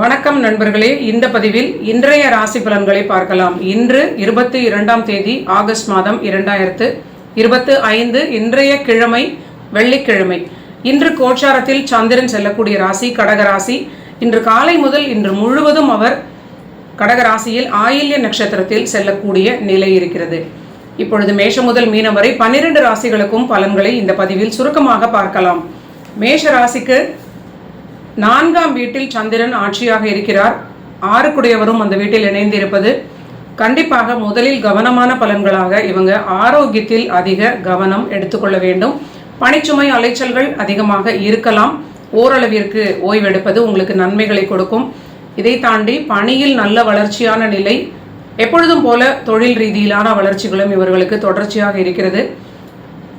வணக்கம் நண்பர்களே. இந்த பதிவில் இன்றைய ராசி பலன்களை பார்க்கலாம். இன்று இருபத்தி இரண்டாம் தேதி ஆகஸ்ட் மாதம் இரண்டாயிரத்து இருபத்து ஐந்து இன்றைய கிழமை வெள்ளிக்கிழமை. இன்று கோச்சாரத்தில் சந்திரன் செல்லக்கூடிய ராசி கடகராசி. இன்று காலை முதல் இன்று முழுவதும் அவர் கடகராசியில் ஆயில்ய நட்சத்திரத்தில் செல்லக்கூடிய நிலை இருக்கிறது. இப்பொழுது மேஷம் முதல் மீனம் வரை பன்னிரண்டு ராசிகளுக்கும் பலன்களை இந்த பதிவில் சுருக்கமாக பார்க்கலாம். மேஷ ராசிக்கு நான்காம் வீட்டில் சந்திரன் ஆட்சியாக இருக்கிறார். ஆறுக்குடையவரும் அந்த வீட்டில் இணைந்திருப்பது கண்டிப்பாக முதலில் கவனமான பலன்களாக இவங்க ஆரோக்கியத்தில் அதிக கவனம் எடுத்துக்கொள்ள வேண்டும். பணிச்சுமை அலைச்சல்கள் அதிகமாக இருக்கலாம். ஓரளவிற்கு ஓய்வெடுப்பது உங்களுக்கு நன்மைகளை கொடுக்கும். இதை தாண்டி பணியில் நல்ல வளர்ச்சியான நிலை எப்பொழுதும் போல தொழில் ரீதியிலான வளர்ச்சிகளும் இவர்களுக்கு தொடர்ச்சியாக இருக்கிறது.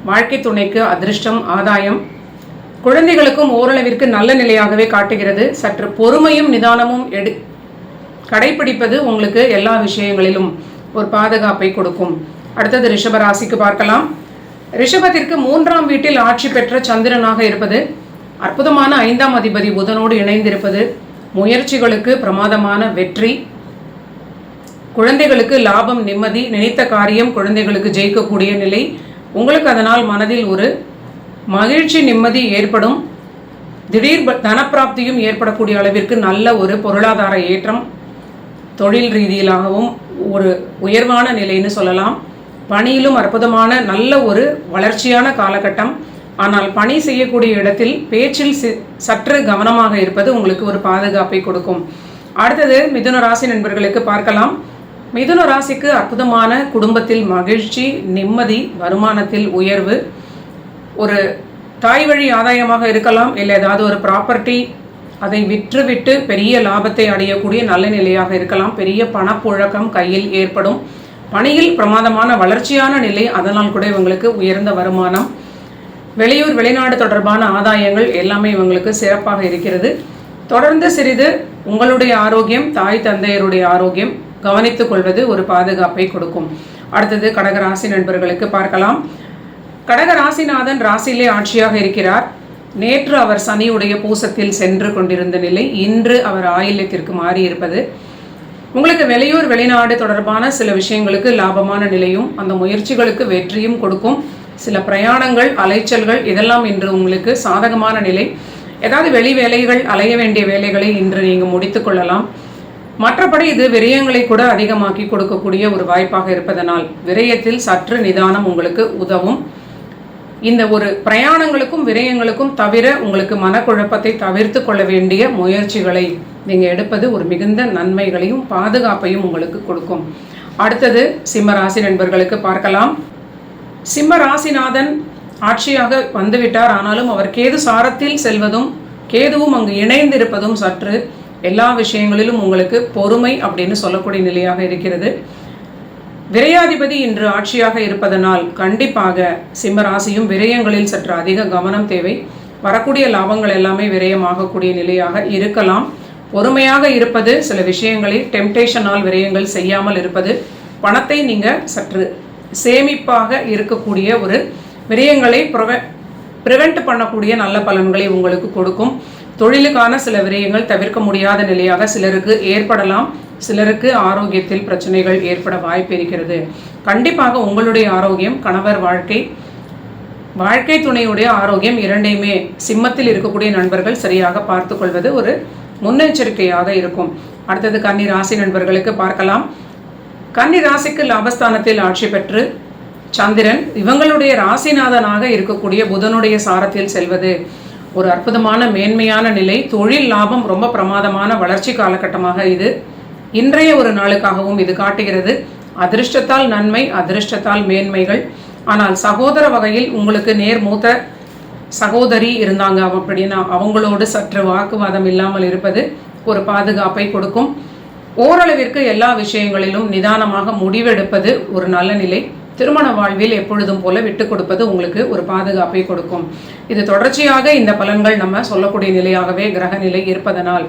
வாழ்க்கை துணைக்கு அதிர்ஷ்டம் ஆதாயம் குழந்தைகளுக்கும் ஓரளவிற்கு நல்ல நிலையாகவே காட்டுகிறது. சற்று பொறுமையும் நிதானமும் எடு கடைபிடிப்பது உங்களுக்கு எல்லா விஷயங்களிலும் ஒரு பாதுகாப்பை கொடுக்கும். அடுத்தது ரிஷபராசிக்கு பார்க்கலாம். ரிஷபத்திற்கு மூன்றாம் வீட்டில் ஆட்சி பெற்ற சந்திரனாக இருப்பது அற்புதமான ஐந்தாம் அதிபதி புதனோடு இணைந்திருப்பது முயற்சிகளுக்கு பிரமாதமான வெற்றி குழந்தைகளுக்கு லாபம் நிம்மதி நினைத்த காரியம் குழந்தைகளுக்கு ஜெயிக்கக்கூடிய நிலை உங்களுக்கு அதனால் மனதில் ஒரு மகிழ்ச்சி நிம்மதி ஏற்படும். திடீர் தனப்பிராப்தியும் ஏற்படக்கூடிய அளவிற்கு நல்ல ஒரு பொருளாதார ஏற்றம் தொழில் ரீதியிலாகவும் ஒரு உயர்வான நிலைன்னு சொல்லலாம். பணியிலும் அற்புதமான நல்ல ஒரு வளர்ச்சியான காலகட்டம். ஆனால் பணி செய்யக்கூடிய இடத்தில் பேச்சில் சற்று கவனமாக இருப்பது உங்களுக்கு ஒரு பாதுகாப்பை கொடுக்கும். அடுத்தது மிதுன ராசி நண்பர்களுக்கு பார்க்கலாம். மிதுன ராசிக்கு அற்புதமான குடும்பத்தில் மகிழ்ச்சி நிம்மதி வருமானத்தில் உயர்வு. ஒரு தாய் வழி ஆதாயமாக இருக்கலாம் இல்லை ஏதாவது ஒரு ப்ராப்பர்ட்டி அதை விற்றுவிட்டு பெரிய லாபத்தை அடையக்கூடிய நல்ல நிலையாக இருக்கலாம். பெரிய பணப்புழக்கம் கையில் ஏற்படும். பணியில் பிரமாதமான வளர்ச்சியான நிலை அதனால் கூட இவங்களுக்கு உயர்ந்த வருமானம். வெளியூர் வெளிநாடு தொடர்பான ஆதாயங்கள் எல்லாமே இவங்களுக்கு சிறப்பாக இருக்கிறது. தொடர்ந்து சிறிது உங்களுடைய ஆரோக்கியம் தாய் தந்தையருடைய ஆரோக்கியம் கவனித்துக் கொள்வது ஒரு பாதுகாப்பை கொடுக்கும். அடுத்தது கடகராசி நண்பர்களுக்கு பார்க்கலாம். கடக ராசிநாதன் ராசியிலே ஆட்சியாக இருக்கிறார். நேற்று அவர் சனியுடைய பூசத்தில் சென்று கொண்டிருந்த நிலை இன்று அவர் ஆயில்யத்திற்கு மாறி இருப்பது. உங்களுக்கு வெளியூர் வெளிநாடு தொடர்பான சில விஷயங்களுக்கு லாபமான நிலையும் அந்த முயற்சிகளுக்கு வெற்றியும் கொடுக்கும். சில பிரயாணங்கள் அலைச்சல்கள் இதெல்லாம் இன்று உங்களுக்கு சாதகமான நிலை. ஏதாவது வெளி வேலைகள் அலைய வேண்டிய வேலைகளை இன்று நீங்கள் முடித்து கொள்ளலாம். மற்றபடி இது விரயங்களை கூட அதிகமாக்கி கொடுக்கக்கூடிய ஒரு வாய்ப்பாக இருப்பதனால் விரயத்தில் சற்று நிதானம் உங்களுக்கு உதவும். இந்த ஒரு பிரயாணங்களுக்கும் விரயங்களுக்கும் தவிர உங்களுக்கு மனக்குழப்பத்தை தவிர்த்து கொள்ள வேண்டிய முயற்சிகளை நீங்கள் எடுப்பது ஒரு மிகுந்த நன்மைகளையும் பாதுகாப்பையும் உங்களுக்கு கொடுக்கும். அடுத்தது சிம்ம ராசி நண்பர்களுக்கு பார்க்கலாம். சிம்ம ராசிநாதன் ஆட்சியாக வந்துவிட்டார். ஆனாலும் அவர் கேது சாரத்தில் செல்வதும் கேதுவும் அங்கு இணைந்திருப்பதும் சற்று எல்லா விஷயங்களிலும் உங்களுக்கு பொறுமை அப்படின்னு சொல்லக்கூடிய நிலையாக இருக்கிறது. விரையாதிபதி இன்று ஆட்சியாக இருப்பதனால் கண்டிப்பாக சிம்மராசியும் விரயங்களில் சற்று அதிக கவனம் தேவை. வரக்கூடிய லாபங்கள் எல்லாமே விரயமாகக்கூடிய நிலையாக இருக்கலாம். பொறுமையாக இருப்பது சில விஷயங்களில் டெம்டேஷனால் விரயங்கள் செய்யாமல் இருப்பது பணத்தை நீங்கள் சற்று சேமிப்பாக இருக்கக்கூடிய ஒரு விரயங்களை ப்ரொவ ப்ரிவெண்ட் பண்ணக்கூடிய நல்ல பலன்களை உங்களுக்கு கொடுக்கும். தொழிலுக்கான சில விரயங்கள் தவிர்க்க முடியாத நிலையாக சிலருக்கு ஏற்படலாம். சிலருக்கு ஆரோக்கியத்தில் பிரச்சனைகள் ஏற்பட வாய்ப்பு இருக்கிறது. கண்டிப்பாக உங்களுடைய ஆரோக்கியம் கணவர் வாழ்க்கை வாழ்க்கை துணையுடைய ஆரோக்கியம் இரண்டையுமே சிம்மத்தில் இருக்கக்கூடிய நண்பர்கள் சரியாக பார்த்து கொள்வது ஒரு முன்னெச்சரிக்கையாக இருக்கும். அடுத்தது கன்னி ராசி நண்பர்களுக்கு பார்க்கலாம். கன்னி ராசிக்கு லாபஸ்தானத்தில் ஆட்சி பெற்று சந்திரன் இவங்களுடைய ராசிநாதனாக இருக்கக்கூடிய புதனுடைய சாரத்தில் செல்வது. ஒரு அற்புதமான மேன்மையான நிலை. தொழில் லாபம் ரொம்ப பிரமாதமான வளர்ச்சி காலகட்டமாக இது. இன்றைய ஒரு நாளுக்காகவும் இது காட்டுகிறது. அதிர்ஷ்டத்தால் நன்மை அதிர்ஷ்டத்தால் மேன்மைகள். ஆனால் சகோதர வகையில் உங்களுக்கு நேர் மூத்த சகோதரி இருந்தாங்க அப்படின்னா அவங்களோடு சற்று வாக்குவாதம் இல்லாமல் இருப்பது ஒரு பாதுகாப்பை கொடுக்கும். ஓரளவிற்கு எல்லா விஷயங்களிலும் நிதானமாக முடிவெடுப்பது ஒரு நல்ல நிலை. திருமண வாழ்வில் எப்பொழுதும் போல விட்டு கொடுப்பது உங்களுக்கு ஒரு பாதுகாப்பை கொடுக்கும். இது தொடர்ச்சியாக இந்த பலன்கள் நம்ம சொல்லக்கூடிய நிலையாகவே கிரக நிலை இருப்பதனால்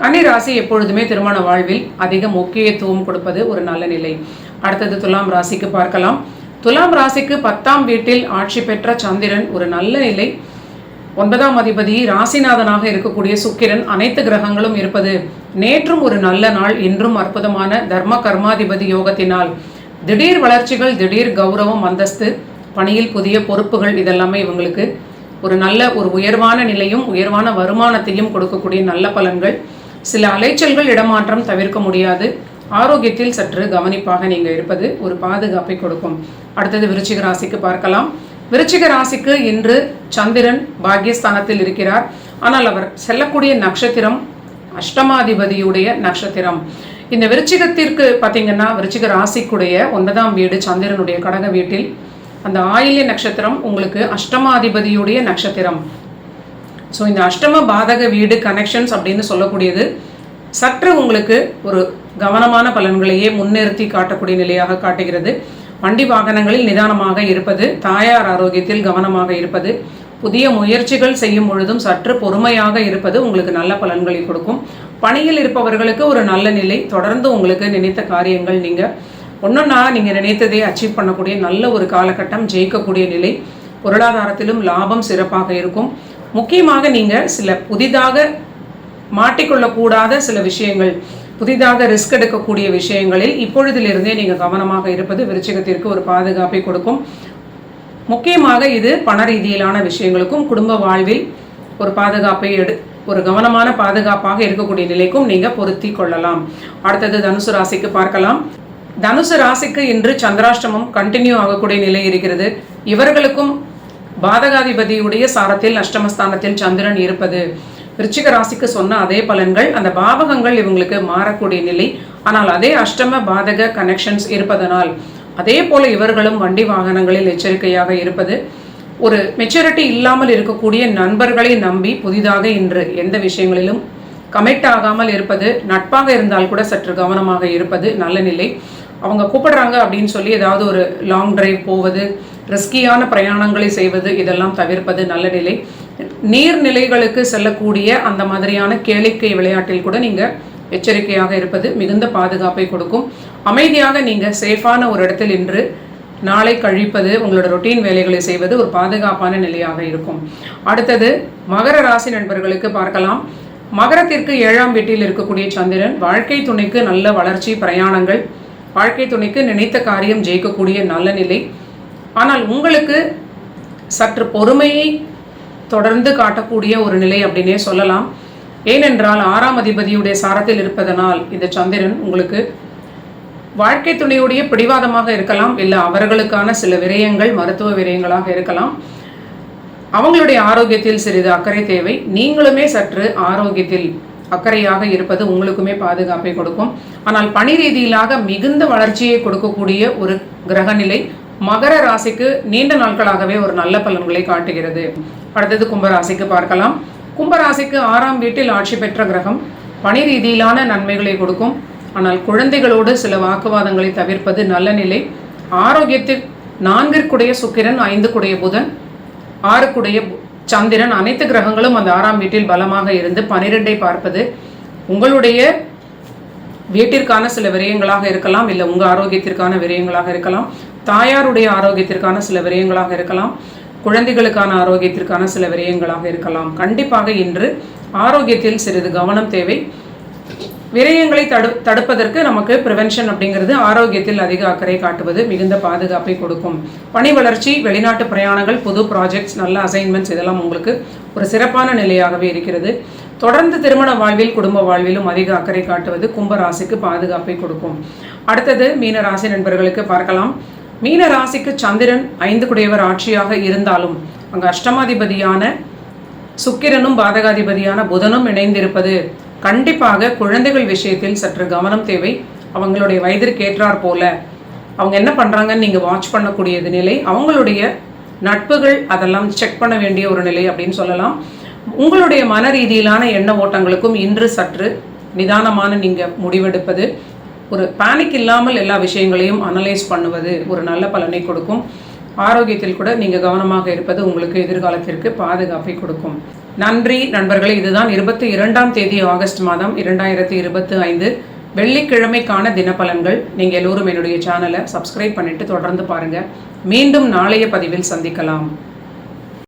கன்னி ராசி எப்பொழுதுமே திருமண வாழ்வில் அதிக முக்கியத்துவம் கொடுப்பது ஒரு நல்ல நிலை. அடுத்தது துலாம் ராசிக்கு பார்க்கலாம். துலாம் ராசிக்கு பத்தாம் வீட்டில் ஆட்சி பெற்ற சந்திரன் ஒரு நல்ல நிலை. ஒன்பதாம் அதிபதி ராசிநாதனாக இருக்கக்கூடிய சுக்கிரன் அனைத்து கிரகங்களும் இருப்பது. நேற்றும் ஒரு நல்ல நாள் இன்றும் அற்புதமான தர்ம கர்மாதிபதி யோகத்தினால் திடீர் வளர்ச்சிகள் திடீர் கௌரவம் அந்தஸ்து பணியில் புதிய பொறுப்புகள் இதெல்லாமே இவங்களுக்கு ஒரு நல்ல ஒரு உயர்வான நிலையும் உயர்வான வருமானத்தையும் கொடுக்கக்கூடிய நல்ல பலன்கள். சில அலைச்சல்கள் இடமாற்றம் தவிர்க்க முடியாது. ஆரோக்கியத்தில் சற்று கவனிப்பாக நீங்கள் இருப்பது ஒரு பாதுகாப்பை கொடுக்கும். அடுத்தது விருச்சிக ராசிக்கு பார்க்கலாம். விருச்சிக ராசிக்கு இன்று சந்திரன் பாக்யஸ்தானத்தில் இருக்கிறார். ஆனால் அவர் செல்லக்கூடிய நட்சத்திரம் அஷ்டமாதிபதியுடைய நட்சத்திரம். இந்த விருச்சிகத்திற்கு பார்த்தீங்கன்னா விருச்சிக ராசிக்குடைய ஒன்பதாம் வீடு சந்திரனுடைய கடக வீட்டில். அந்த ஆயில்ய நட்சத்திரம் உங்களுக்கு அஷ்டமாதிபதியுடைய நட்சத்திரம். ஸோ இந்த அஷ்டம பாதக வீடு கனெக்ஷன்ஸ் அப்படின்னு சொல்லக்கூடியது. சற்று உங்களுக்கு ஒரு கவனமான பலன்களையே முன்னிறுத்தி காட்டக்கூடிய நிலையாக காட்டுகிறது. வண்டி வாகனங்களில் நிதானமாக இருப்பது தாயார் ஆரோக்கியத்தில் கவனமாக இருப்பது புதிய முயற்சிகள் செய்யும் பொழுதும் சற்று பொறுமையாக இருப்பது உங்களுக்கு நல்ல பலன்களை கொடுக்கும். பணியில் இருப்பவர்களுக்கு ஒரு நல்ல நிலை தொடர்ந்து உங்களுக்கு நினைத்த காரியங்கள் நீங்கள் ஒன்றொன்னா நீங்கள் நினைத்ததை அச்சீவ் பண்ணக்கூடிய நல்ல ஒரு காலகட்டம் ஜெயிக்கக்கூடிய நிலை பொருளாதாரத்திலும் லாபம் சிறப்பாக இருக்கும். முக்கியமாக நீங்கள் சில புதிதாக மாட்டிக்கொள்ளக்கூடாத சில விஷயங்கள் புதிதாக ரிஸ்க் எடுக்கக்கூடிய விஷயங்களில் இப்பொழுதிலிருந்தே நீங்கள் கவனமாக இருப்பது விருச்சிகத்திற்கு ஒரு பாதுகாப்பை கொடுக்கும். முக்கியமாக இது பண ரீதியிலான விஷயங்களுக்கும் குடும்ப வாழ்வில் ஒரு பாதுகாப்பை எடு ஒரு கவனமான பாதுகாப்பாக இருக்கக்கூடிய நிலைக்கும் நீங்கள் பொருத்தி கொள்ளலாம். அடுத்தது தனுசு ராசிக்கு பார்க்கலாம். தனுசு ராசிக்கு இன்று சந்திராஷ்டமம் கண்டினியூ ஆகக்கூடிய நிலை இருக்கிறது. இவர்களுக்கும் பாதகாதிபதியுடைய சாரத்தில் அஷ்டமஸ்தானத்தில் சந்திரன் இருப்பது. விருச்சிக ராசிக்கு சொன்ன அதே பலன்கள் அந்த பாவகங்கள் இவங்களுக்கு மாறக்கூடிய நிலை. ஆனால் அதே அஷ்டம பாதக கனெக்ஷன்ஸ் இருப்பதனால் அதே போல இவர்களும் வண்டி வாகனங்களில் எச்சரிக்கையாக இருப்பது. ஒரு மெச்சூரிட்டி இல்லாமல் இருக்கக்கூடிய நண்பர்களை நம்பி புதிதாக இன்று எந்த விஷயங்களிலும் கமிட் ஆகாமல் இருப்பது நட்பாக இருந்தால் கூட சற்று கவனமாக இருப்பது நல்ல நிலை. அவங்க கூப்பிடுறாங்க அப்படின்னு சொல்லி ஏதாவது ஒரு லாங் டிரைவ் போவது ரிஸ்கியான பிரயாணங்களை செய்வது இதெல்லாம் தவிர்ப்பது நல்ல நிலை. நீர்நிலைகளுக்கு செல்லக்கூடிய அந்த மாதிரியான கேளிக்கை விளையாட்டில் கூட நீங்கள் எச்சரிக்கையாக இருப்பது மிகுந்த பாதுகாப்பை கொடுக்கும். அமைதியாக நீங்கள் சேஃபான ஒரு இடத்தில் இன்று நாளை கழிப்பது உங்களோட ரொட்டீன் வேலைகளை செய்வது ஒரு பாதுகாப்பான நிலையாக இருக்கும். அடுத்தது மகர ராசி நண்பர்களுக்கு பார்க்கலாம். மகரத்திற்கு ஏழாம் வீட்டில் இருக்கக்கூடிய சந்திரன் வாழ்க்கை துணைக்கு நல்ல வளர்ச்சி பிரயாணங்கள் வாழ்க்கை துணைக்கு நினைத்த காரியம் ஜெயிக்கக்கூடிய நல்ல நிலை. ஆனால் உங்களுக்கு சற்று பொறுமையை தொடர்ந்து காட்டக்கூடிய ஒரு நிலை அப்படின்னே சொல்லலாம். ஏனென்றால் ஆறாம் அதிபதியுடைய சாரத்தில் இருப்பதனால் இந்த சந்திரன் உங்களுக்கு வாழ்க்கை துணையுடைய பிடிவாதமாக இருக்கலாம் இல்லை அவர்களுக்கான சில விரயங்கள் மருத்துவ விரயங்களாக இருக்கலாம். அவங்களுடைய ஆரோக்கியத்தில் சிறிது அக்கறை தேவை. நீங்களுமே சற்று ஆரோக்கியத்தில் அக்கறையாக இருப்பது உங்களுக்குமே பாதுகாப்பை கொடுக்கும். ஆனால் பணி ரீதியிலாக மிகுந்த வளர்ச்சியை கொடுக்கக்கூடிய ஒரு கிரகநிலை மகர ராசிக்கு நீண்ட நாட்களாகவே ஒரு நல்ல பலன்களை காட்டுகிறது. அடுத்தது கும்பராசிக்கு பார்க்கலாம். கும்பராசிக்கு ஆறாம் வீட்டில் ஆட்சி பெற்ற கிரகம் பணி ரீதியிலான நன்மைகளை கொடுக்கும். ஆனால் குழந்தைகளோடு சில வாக்குவாதங்களை தவிர்ப்பது நல்ல நிலை. ஆரோக்கியத்தில் நான்கிற்குடைய சுக்கிரன் ஐந்துக்குடைய புதன் ஆறுக்குடைய சந்திரன் அனைத்து கிரகங்களும் அந்த ஆறாம் வீட்டில் பலமாக இருந்து பனிரெண்டை பார்ப்பது உங்களுடைய வீட்டிற்கான சில விரயங்களாக இருக்கலாம் இல்லை உங்கள் ஆரோக்கியத்திற்கான விரயங்களாக இருக்கலாம் தாயாருடைய ஆரோக்கியத்திற்கான சில விரயங்களாக இருக்கலாம் குழந்தைகளுக்கான ஆரோக்கியத்திற்கான சில விரயங்களாக இருக்கலாம். கண்டிப்பாக இன்று ஆரோக்கியத்தில் சிறிது கவனம் தேவை. விரயங்களை தடு தடுப்பதற்கு நமக்கு ப்ரிவென்ஷன் அப்படிங்கிறது ஆரோக்கியத்தில் அதிக அக்கறை காட்டுவது மிகுந்த பாதுகாப்பை கொடுக்கும். பணி வளர்ச்சி வெளிநாட்டு பிரயாணங்கள் புது ப்ராஜெக்ட்ஸ் நல்ல அசைன்மெண்ட்ஸ் இதெல்லாம் உங்களுக்கு ஒரு சிறப்பான நிலையாகவே இருக்கிறது. தொடர்ந்து திருமண வாழ்வில் குடும்ப வாழ்விலும் அதிக அக்கறை காட்டுவது கும்ப ராசிக்கு பாதுகாப்பை கொடுக்கும். அடுத்தது மீன ராசி நண்பர்களுக்கு பார்க்கலாம். மீன ராசிக்கு சந்திரன் ஐந்து குடையவர் ஆட்சியாக இருந்தாலும் அங்கு அஷ்டமாதிபதியான சுக்கிரனும் பாதகாதிபதியான புதனும் இணைந்திருப்பது கண்டிப்பாக குழந்தைகள் விஷயத்தில் சற்று கவனம் தேவை. அவங்களுடைய வயதிற்கு ஏற்றார் போல. அவங்க என்ன பண்ணுறாங்கன்னு நீங்கள் வாட்ச் பண்ணக்கூடியது நிலை. அவங்களுடைய நட்புகள் அதெல்லாம் செக் பண்ண வேண்டிய ஒரு நிலை அப்படின்னு சொல்லலாம். உங்களுடைய மன ரீதியிலான எண்ண ஓட்டங்களுக்கும் இன்று சற்று நிதானமான நீங்கள் முடிவெடுப்பது ஒரு பேனிக் இல்லாமல் எல்லா விஷயங்களையும் அனலைஸ் பண்ணுவது ஒரு நல்ல பலனை கொடுக்கும். ஆரோக்கியத்தில் கூட நீங்கள் கவனமாக இருப்பது உங்களுக்கு எதிர்காலத்திற்கு பாதுகாப்பை கொடுக்கும். நன்றி நண்பர்களே இதுதான் இருபத்தி இரண்டாம் தேதி ஆகஸ்ட் மாதம் இரண்டாயிரத்தி இருபத்தி ஐந்து வெள்ளிக்கிழமைக்கான தினப்பலன்கள். நீங்கள் எல்லோரும் என்னுடைய சேனலை சப்ஸ்கிரைப் பண்ணிட்டு தொடர்ந்து பாருங்கள் மீண்டும் நாளைய பதிவில் சந்திக்கலாம்.